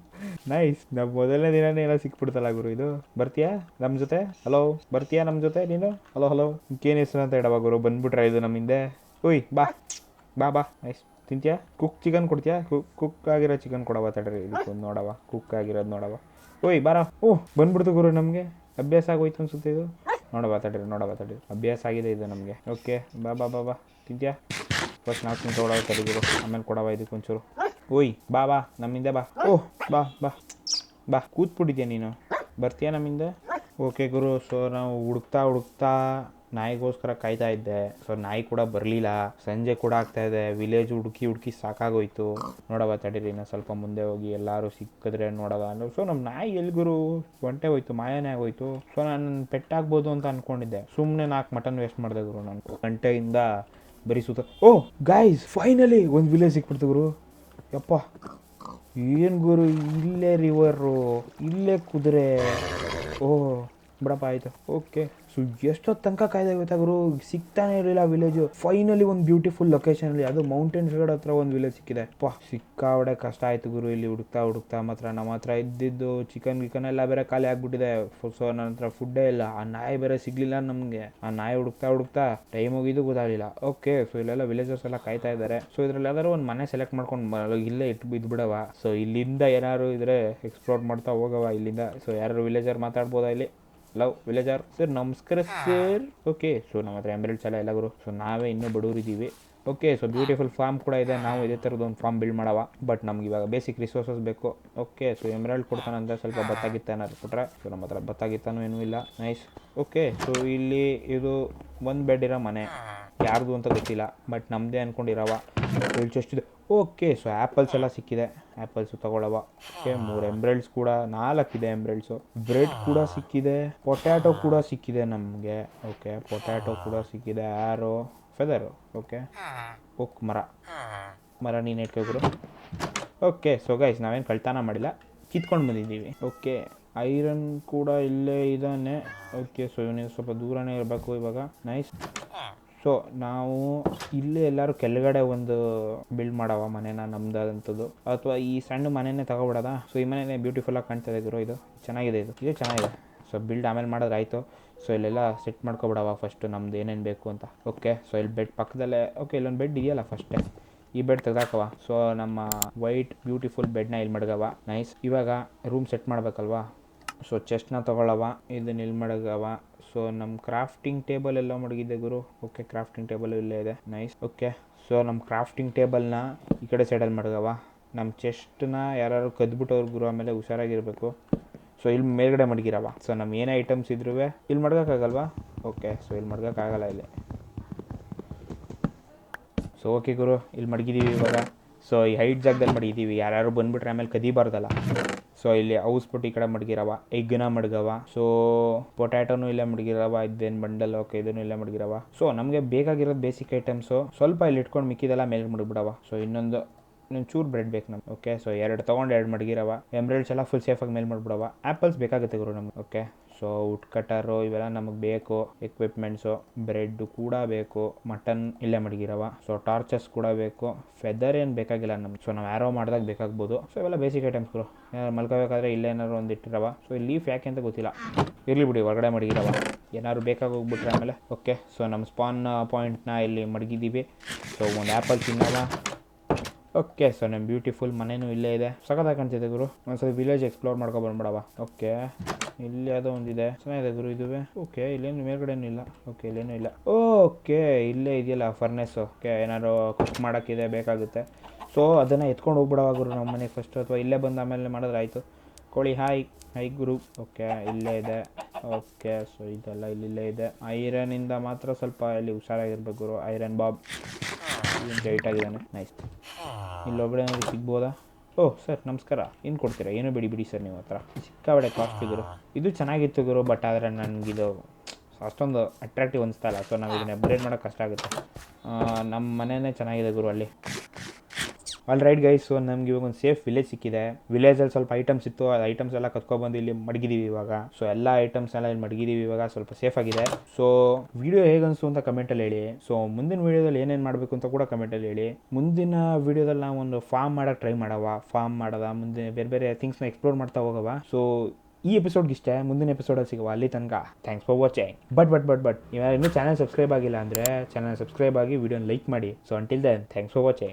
ನೈಸ್ ನಮ್ಮ ಮೊದಲನೇ ದಿನನೇ ಏನೋ ಸಿಕ್ಬಿಡ್ತಲ್ಲ ಗುರು ಇದು. ಬರ್ತೀಯಾ ನಮ್ಮ ಜೊತೆ? ಹಲೋ ಬರ್ತೀಯಾ ನಮ್ಮ ಜೊತೆ ನೀನು? ಹಲೋ ಹಲೋ ಏನು ಹೆಸರು ಅಂತ ಹೇಳವ ಗುರು, ಬಂದ್ಬಿಟ್ರೆ ಇದು ನಮ್ಮ ಹಿಂದೆ. ಓಯ್, ಬಾ. ಬಾ ಬಾ. ನೈಸ್ ತಿಂತೀಯಾ? ಕುಕ್ ಚಿಕನ್ ಕೊಡ್ತೀಯಾ? ಕುಕ್ ಕುಕ್ ಆಗಿರೋ ಚಿಕನ್ ಕೊಡವ ತಡ್ರಿ. ಇದು ನೋಡವ ಕುಕ್ ಆಗಿರೋದು ನೋಡವ ಓಯ್, ಬಾರ. ಓಹ್ ಬಂದ್ಬಿಡ್ತು ಗುರು ನಮಗೆ. ಅಭ್ಯಾಸ ಆಗೋಯ್ತು ಅನ್ಸುತ್ತೆ ಇದು. ನೋಡವ ತಡ್ರಿ ನೋಡವ ತಡ್ರಿ. ಅಭ್ಯಾಸ ಆಗಿದೆ ಇದು ನಮಗೆ. ಓಕೆ ಬಾ ಬಾ ಬಾ ಬಾ. ತಿಂತ್ಯಾ? ಫಸ್ಟ್ ನಾವು ಒಳಗೆ ತಡಿ ಗುರು ಆಮೇಲೆ ಕೊಡವ ಇದಕ್ಕೆ ಒಂಚೂರು. ಓಯ್, ಬಾ ಬಾ, ನಮ್ಮಿಂದ ಬಾ. ಓಹ್ ಬಾ ಬಾ. ಬಾ. ಕೂತ್ಬಿಟ್ಟಿದ್ಯಾ ನೀನು? ಬರ್ತೀಯಾ ನಮ್ಮಿಂದ? ಓಕೆ ಗುರು ಸೊ ನಾವು ಹುಡುಕ್ತಾ ಹುಡುಕ್ತಾ ನಾಯಿಗೋಸ್ಕರ ಕಾಯ್ತಾ ಇದ್ದೆ. ಸೊ ನಾಯಿ ಕೂಡ ಬರಲಿಲ್ಲ. ಸಂಜೆ ಕೂಡ ಆಗ್ತಾ ಇದೆ. ವಿಲೇಜ್ ಹುಡುಕಿ ಹುಡುಕಿ ಸಾಕಾಗೋಯ್ತು. ನೋಡವ ತಡೀರಿ ನಾನು ಸ್ವಲ್ಪ ಮುಂದೆ ಹೋಗಿ ಎಲ್ಲರೂ ಸಿಕ್ಕಿದ್ರೆ ನೋಡವ ಸೊ ನಮ್ಮ ನಾಯಿ ಎಲ್ಗುರು ಗುರು? ಒಂಟೆ ಹೋಯ್ತು, ಮಾಯನೇ ಆಗೋಯ್ತು. ಸೊ ನಾನು ಪೆಟ್ಟಾಗ್ಬೋದು ಅಂತ ಅನ್ಕೊಂಡಿದ್ದೆ. ಸುಮ್ಮನೆ ನಾಲ್ಕು ಮಟನ್ ವೇಸ್ಟ್ ಮಾಡಿದೆ ಗುರು ನಾನು. ಗಂಟೆಯಿಂದ ಬರೀ ಸುತ್ತ. ಓ ಗಾಯ್ಸ್ ಫೈನಲಿ ಒಂದು ವಿಲೇಜ್ ಸಿಕ್ಬಿಡ್ತು ಗುರು. ಯಪ್ಪ. ಏನು ಗುರು, ಇಲ್ಲೇ ರಿವರು ಇಲ್ಲೇ ಕುದುರೆ. ಓ, ಬಿಡಪ್ಪ, ಆಯಿತು. ಓಕೆ ಸೊ ಎಷ್ಟೊತ್ತು ತನಕ ಕಾಯ್ದೆ ಗೊತ್ತಾ ಗುರು? ಸಿಗ್ತಾನೆ ಇರಲಿಲ್ಲ ವಿಲೇಜು ಫೈನಲಿ ಒಂದು ಬ್ಯೂಟಿಫುಲ್ ಲೊಕೇಶನಲ್ಲಿ ಅದು ಮೌಂಟೇನ್ ರೋಡ್ ಹತ್ರ ಒಂದು ವಿಲೇಜ್ ಸಿಕ್ಕಿದೆ. ಪಾ ಸಿಕ್ಕಾವಡೆ ಕಷ್ಟ ಆಯ್ತು ಗುರು ಇಲ್ಲಿ ಹುಡುಕ್ತಾ ಹುಡುಕ್ತಾ. ಮಾತ್ರ ನಮ್ಮ ಹತ್ರ ಇದ್ದಿದ್ದು ಚಿಕನ್ ಗಿಕನ್ ಎಲ್ಲ ಬೇರೆ ಖಾಲಿ ಆಗ್ಬಿಟ್ಟಿದೆ. ಸೊ ನನ್ನ ಹತ್ರ ಫುಡ್ಡೇ ಇಲ್ಲ. ಆ ನಾಯಿ ಬೇರೆ ಸಿಗ್ಲಿಲ್ಲ ನಮಗೆ. ಆ ನಾಯಿ ಹುಡುಕ್ತಾ ಹುಡುಕ್ತಾ ಟೈಮ್ ಹೋಗಿದ್ದು ಗೊತ್ತಾಗಲಿಲ್ಲ. ಓಕೆ ಸೊ ಇಲ್ಲೆಲ್ಲ ವಿಲೇಜರ್ಸ್ ಎಲ್ಲ ಕಾಯ್ತಾ ಇದ್ದಾರೆ. ಸೊ ಇದ್ರಲ್ಲಿ ಯಾವ್ದಾದ್ರು ಒಂದು ಮನೆ ಸೆಲೆಕ್ಟ್ ಮಾಡ್ಕೊಂಡು ಇಲ್ಲೇ ಇಟ್ಟು ಬಿದ್ಬಿಡವ ಸೊ ಇಲ್ಲಿಂದ ಏನಾದ್ರು ಇದ್ರೆ ಎಕ್ಸ್ಪ್ಲೋರ್ ಮಾಡ್ತಾ ಹೋಗವ ಇಲ್ಲಿಂದ. ಸೊ ಯಾರು ವಿಲೇಜರ್ ಮಾತಾಡ್ಬೋದಾ ಇಲ್ಲಿ? ಲವ್ ವಿಲೇಜರ್ ಸರ್ ನಮಸ್ಕಾರ ಸರ್. ಓಕೆ ಸೊ ನಮ್ಮ ಹತ್ರ ಎಂಬ್ರೆಲ್ಸ್ ಎಲ್ಲ ಎಲ್ಲ ಗುರು. ಸೊ ನಾವೇ ಇನ್ನೂ ಬಡವರಿದ್ದೀವಿ. ಓಕೆ ಸೊ ಬ್ಯೂಟಿಫುಲ್ ಫಾರ್ಮ್ ಕೂಡ ಇದೆ. ನಾವು ಇದೇ ಥರದ್ದು ಒಂದು ಫಾರ್ಮ್ ಬಿಲ್ಡ್ ಮಾಡವ. ಬಟ್ ನಮ್ಗೆ ಇವಾಗ ಬೇಸಿಕ್ ರಿಸೋರ್ಸಸ್ ಬೇಕು. ಓಕೆ ಸೊ ಎಮ್ರಾಲ್ಡ್ ಕೊಡ್ತಾನಂತ ಸ್ವಲ್ಪ ಭತ್ತ ಏನಾದ್ರು ಕೊಟ್ಟರೆ ಸೊ ನಮ್ಮ ಹತ್ರ ಭತ್ತ ಗಿತ್ತನೂ ಏನೂ ಇಲ್ಲ. ನೈಸ್ ಓಕೆ ಸೊ ಇಲ್ಲಿ ಇದು ಒಂದು ಬೆಡ್ ಇರೋ ಮನೆ. ಯಾರ್ದು ಅಂತ ಗೊತ್ತಿಲ್ಲ. ಬಟ್ ನಮ್ಮದೇ ಅಂದ್ಕೊಂಡಿರವ ಇದೆ ಓಕೆ ಸೊ ಆ್ಯಪಲ್ಸ್ ಎಲ್ಲ ಸಿಕ್ಕಿದೆ. ಆ್ಯಪಲ್ಸು ತಗೊಳವ. ಓಕೆ ಮೂರು ಎಂಬ್ರೆಲ್ಸ್ ಕೂಡ ನಾಲ್ಕಿದೆ ಎಂಬ್ರೆಲ್ಸು ಬ್ರೆಡ್ ಕೂಡ ಸಿಕ್ಕಿದೆ. ಪೊಟ್ಯಾಟೊ ಕೂಡ ಸಿಕ್ಕಿದೆ ನಮಗೆ. ಓಕೆ ಪೊಟ್ಯಾಟೊ ಕೂಡ ಸಿಕ್ಕಿದೆ. ಆ್ಯರೋ ಫೆದರು ಓಕೆ ಓಕ್ ಮರ ಮರ ನೀನು ಇಟ್ಕೊಗುರು ಓಕೆ ಸೊ ಗೈಸ್ ನಾವೇನು ಕಳ್ತಾನ ಮಾಡಿಲ್ಲ. ಕಿತ್ಕೊಂಡು ಬಂದಿದ್ದೀವಿ. ಓಕೆ ಐರನ್ ಕೂಡ ಇಲ್ಲೇ ಇದ್ದಾನೆ ಓಕೆ ಸೊ ಇವನಿಗೆ ಸ್ವಲ್ಪ ದೂರನೇ ಇರಬೇಕು ಇವಾಗ. ನೈಸ್ ಸೊ ನಾವು ಇಲ್ಲೇ ಎಲ್ಲರೂ ಕೆಳಗಡೆ ಒಂದು ಬಿಲ್ಡ್ ಮಾಡವ ಮನೇನ ನಮ್ದಾದಂಥದ್ದು. ಅಥವಾ ಈ ಸಣ್ಣ ಮನೆನೇ ತಗೊಬಿಡೋದ? ಸೊ ಈ ಮನೆನೇ ಬ್ಯೂಟಿಫುಲ್ಲಾಗಿ ಕಾಣ್ತಾ ಗುರು ಇದು. ಚೆನ್ನಾಗಿದೆ ಇದು. ಇದು ಚೆನ್ನಾಗಿದೆ. ಸೊ ಬಿಲ್ಡ್ ಆಮೇಲೆ ಮಾಡಿದ್ರೆ ಆಯಿತು. ಸೊ ಇಲ್ಲೆಲ್ಲ ಸೆಟ್ ಮಾಡ್ಕೊಬಿಡವ ಫಸ್ಟು ನಮ್ದು ಏನೇನು ಬೇಕು ಅಂತ. ಓಕೆ ಸೊ ಇಲ್ಲಿ ಬೆಡ್ ಪಕ್ಕದಲ್ಲೇ ಓಕೆ ಇಲ್ಲೊಂದು ಬೆಡ್ ಇದೆಯಲ್ಲ ಫಸ್ಟೇ ಈ ಬೆಡ್ ತೆಗ್ದಾಕವ ಸೊ ನಮ್ಮ ವೈಟ್ ಬ್ಯೂಟಿಫುಲ್ ಬೆಡ್ನ ಇಲ್ಲಿ ಮಡಗವ ನೈಸ್ ಇವಾಗ ರೂಮ್ ಸೆಟ್ ಮಾಡಬೇಕಲ್ವಾ? ಸೊ ಚೆಸ್ಟ್ನ ತೊಗೊಳವ ಇದನ್ನ ಇಲ್ಲಿ ಮಡಗವ ಸೊ ನಮ್ಮ ಕ್ರಾಫ್ಟಿಂಗ್ ಟೇಬಲ್ ಎಲ್ಲ ಮಡಗಿದೆ ಗುರು. ಓಕೆ ಕ್ರಾಫ್ಟಿಂಗ್ ಟೇಬಲ್ ಇಲ್ಲೇ ಇದೆ. ನೈಸ್ ಓಕೆ ಸೊ ನಮ್ಮ ಕ್ರಾಫ್ಟಿಂಗ್ ಟೇಬಲ್ನ ಈ ಕಡೆ ಸೈಡಲ್ಲಿ ಮಡಗವ ನಮ್ಮ ಚೆಸ್ಟ್ನ ಯಾರು ಕದ್ಬಿಟ್ಟವ್ರು ಗುರು, ಆಮೇಲೆ ಹುಷಾರಾಗಿರಬೇಕು. ಸೊ ಇಲ್ಲಿ ಮೇಲ್ಗಡೆ ಮಡಗಿರವ. ಸೊ ನಮ್ಮ ಏನೇ ಐಟಮ್ಸ್ ಇದ್ರೂ ಇಲ್ಲಿ ಮಡ್ಗೋಕ್ಕಾಗಲ್ವಾ? ಓಕೆ ಸೊ ಇಲ್ಲಿ ಮಡ್ಗೋಕ್ಕಾಗಲ್ಲ ಇಲ್ಲಿ. ಸೊ ಓಕೆ ಗುರು, ಇಲ್ಲಿ ಮಡಗಿದ್ದೀವಿ ಇವಾಗ. ಸೊ ಈ ಹೈಟ್ ಜಾಗದಲ್ಲಿ ಮಡಗಿದ್ದೀವಿ ಯಾರ್ಯಾರು ಬಂದ್ಬಿಟ್ರೆ ಆಮೇಲೆ ಕದಿಬಾರ್ದಲ್ಲ. ಸೊ ಇಲ್ಲಿ ಔಸ್ಬಿಟ್ಟು ಈ ಕಡೆ ಮಡಗಿರವ. ಎಗ್ನ ಮಡಗವ. ಸೊ ಪೊಟ್ಯಾಟೋನು ಇಲ್ಲೇ ಮಡಗಿರವ. ಇದೇನು ಬಂಡಲ್ ಓಕೆ ಇದನ್ನು ಇಲ್ಲೇ ಮಡಗಿರವ. ಸೊ ನಮಗೆ ಬೇಕಾಗಿರೋದು ಬೇಸಿಕ್ ಐಟಮ್ಸು ಸ್ವಲ್ಪ ಇಲ್ಲಿ ಇಟ್ಕೊಂಡು ಮಿಕ್ಕಿದೆಲ್ಲ ಮೇಲೆ ಮಡಗ್ಬಿಡವ. ಸೊ ಇನ್ನೊಂದು ಚೂರು ಬ್ರೆಡ್ ಬೇಕು ನಮ್ಗೆ ಓಕೆ ಸೊ ಎರಡು ತೊಗೊಂಡು ಎರಡು ಮಡಗಿರವ ಎಂಬ್ರೆಲ್ಸ್ ಎಲ್ಲ ಫುಲ್ ಸೇಫಾಗಿ ಮೇಲೆ ಮಾಡ್ಬಿಡವ ಆ್ಯಪಲ್ಸ್ ಬೇಕಾಗುತ್ತೆ ಗುರು ನಮ್ಗೆ ಓಕೆ ಸೊ ವುಡ್ ಕಟರು ಇವೆಲ್ಲ ನಮಗೆ ಬೇಕು. ಎಕ್ವಿಪ್ಮೆಂಟ್ಸು ಬ್ರೆಡ್ ಕೂಡ ಬೇಕು. ಮಟನ್ ಇಲ್ಲೇ ಮಡಗಿರವ ಸೊ ಟಾರ್ಚಸ್ ಕೂಡ ಬೇಕು. ಫೆದರ್ ಏನು ಬೇಕಾಗಿಲ್ಲ ನಮ್ಗೆ. ಸೊ ನಾವು ಯಾರೋ ಮಾಡಿದಾಗ ಬೇಕಾಗ್ಬೋದು. ಸೊ ಇವೆಲ್ಲ ಬೇಸಿಕ್ ಐಟಮ್ಸ್ಗಳು ಏನಾದ್ರು ಮಲ್ಕೋಬೇಕಾದ್ರೆ ಇಲ್ಲೇ ಏನಾದ್ರು ಒಂದು ಇಟ್ಟಿರವ ಸೊ ಲೀಫ್ ಯಾಕೆ ಅಂತ ಗೊತ್ತಿಲ್ಲ. ಇರಲಿ ಬಿಡಿ, ಹೊರಗಡೆ ಮಡಗಿರವ ಏನಾದ್ರು ಬೇಕಾಗೋಗ್ಬಿಟ್ರೆ ಆಮೇಲೆ ಓಕೆ ಸೊ ನಮ್ಮ ಸ್ಪಾನ್ ಪಾಯಿಂಟ್ನ ಇಲ್ಲಿ ಮಡಗಿದ್ದೀವಿ ಸೊ ಒಂದು ಆ್ಯಪಲ್ ತಿನ್ನವ ಓಕೆ ಸರ್ ನಮ್ಮ ಬ್ಯೂಟಿಫುಲ್ ಮನೇನೂ ಇಲ್ಲೇ ಇದೆ. ಸಖತ್ತಾಗಿ ಕಾಣ್ತಿದೆ ಗುರು. ಒಂದ್ಸರಿ ವಿಲೇಜ್ ಎಕ್ಸ್ಪ್ಲೋರ್ ಮಾಡ್ಕೊ ಬಂದ್ಬಿಡವ ಓಕೆ ಇಲ್ಲಿ ಯಾವುದೋ ಒಂದಿದೆ. ಚೆನ್ನಾಗಿದೆ ಗುರು ಇದುವೆ. ಓಕೆ ಇಲ್ಲೇನು ಮೇಲ್ಗಡೆನೂ ಇಲ್ಲ. ಓಕೆ ಇಲ್ಲೇನೂ ಇಲ್ಲ. ಓಕೆ ಇಲ್ಲೇ ಇದೆಯಲ್ಲ ಫರ್ನೆಸ್ ಓಕೆ ಏನಾದ್ರು ಕುಕ್ ಮಾಡೋಕ್ಕಿದೆ, ಬೇಕಾಗುತ್ತೆ. ಸೊ ಅದನ್ನು ಎತ್ಕೊಂಡು ಹೋಗ್ಬಿಡವ ಗುರು ನಮ್ಮ ಮನೆಗೆ ಫಸ್ಟ್ ಅಥವಾ ಇಲ್ಲೇ ಬಂದು ಆಮೇಲೆ ಮಾಡಿದ್ರೆ ಆಯಿತು. ಕೋಳಿ ಹಾಯ್ ಹಾಯ್ ಗುರು. ಓಕೆ ಇಲ್ಲೇ ಇದೆ. ಓಕೆ ಸೊ ಇದೆಲ್ಲ ಇಲ್ಲಿಲ್ಲೇ ಇದೆ. ಐರನಿಂದ ಮಾತ್ರ ಸ್ವಲ್ಪ ಇಲ್ಲಿ ಹುಷಾರಾಗಿರ್ಬೇಕು ಗುರು. ಐರನ್ ಬಾಬ್ ಜೈಟ್ ಆಗಿದ್ದಾನೆ. ನೈಸ್ ಇಲ್ಲೊಬ್ಬಳೆ ಏನಾದರೂ ಸಿಗ್ಬೋದಾ? ಓಹ್ ಸರ್, ನಮಸ್ಕಾರ. ಏನು ಕೊಡ್ತೀರಾ? ಏನು ಬಿಡಿ ಬಿಡಿ ಸರ್, ನೀವು ಹತ್ರ. ಸಿಕ್ಕಾಬಡೆ ಕಾಸ್ಟ್ ಗುರು ಇದು ಚೆನ್ನಾಗಿತ್ತು ಗುರು ಬಟ್ ಆದರೆ ನನಗಿದು ಅಷ್ಟೊಂದು ಅಟ್ರಾಕ್ಟಿವ್ ಅನಿಸ್ತಾ ಇಲ್ಲ. ಸೊ ನಾವು ಇದನ್ನ ಅಪ್ಗ್ರೇಡ್ ಮಾಡೋಕ್ಕೆ ಕಷ್ಟ ಆಗುತ್ತೆ. ನಮ್ಮ ಮನೆಯೇ ಚೆನ್ನಾಗಿದೆ ಗುರು ಅಲ್ಲಿ. ಆಲ್ ರೈಟ್ ಗೈಸ್ ಸೊ ನಮ್ಗೆ ಇವಾಗ ಒಂದು ಸೇಫ್ ವಿಲೇಜ್ ಸಿಕ್ಕಿದೆ. ವಿಲೇಜಲ್ಲಿ ಸ್ವಲ್ಪ ಐಟಮ್ಸ್ ಇತ್ತು ಆ ಐಟಮ್ಸ್ ಎಲ್ಲ ಕತ್ಕೊಬಂದು ಇಲ್ಲಿ ಮಡಗಿದೀವಿ ಇವಾಗ. ಸೊ ಎಲ್ಲ ಐಟಮ್ಸ್ ಎಲ್ಲ ಇಲ್ಲಿ ಮಡಗಿದೀವಿ ಇವಾಗ, ಸ್ವಲ್ಪ ಸೇಫ್ ಆಗಿದೆ. ಸೊ ವಿಡಿಯೋ ಹೇಗೆ ಅಂತ ಕಮೆಂಟಲ್ಲಿ ಹೇಳಿ. ಸೊ ಮುಂದಿನ ವಿಡಿಯೋದಲ್ಲಿ ಏನೇನು ಮಾಡಬೇಕು ಅಂತ ಕೂಡ ಕಮೆಂಟಲ್ಲಿ ಹೇಳಿ. ಮುಂದಿನ ವಿಡಿಯೋದಲ್ಲಿ ನಾವು ಒಂದು ಫಾರ್ಮ್ ಮಾಡೋಕ್ಕೆ ಟ್ರೈ ಮಾಡವ. ಫಾರ್ಮ್ ಮಾಡೋದ, ಮುಂದೆ ಬೇರೆ ಬೇರೆ ಥಿಂಗ್ಸ್ನ ಎಕ್ಸ್ಪ್ಲೋರ್ ಮಾಡ್ತಾ ಹೋಗವ. ಸೊ ಈ ಎಪಿಸೋಡ್ಗೆ ಇಷ್ಟೇ, ಮುಂದಿನ ಎಪಿಸೋಡಲ್ಲಿ ಸಿಗುವ ಅಲ್ಲಿ ತನಕ. Thanks for watching but but but but ಇವಾಗ ಇನ್ನೂ ಚಾನಲ್ ಸಬ್ಸ್ಕ್ರೈಬ್ ಆಗಿಲ್ಲ ಅಂದರೆ ಚಾನಲ್ ಸಬ್ಸ್ಕ್ರೈಬ್ ಆಗಿ ವಿಡಿಯೋನ ಲೈಕ್ ಮಾಡಿ. So until then thanks for watching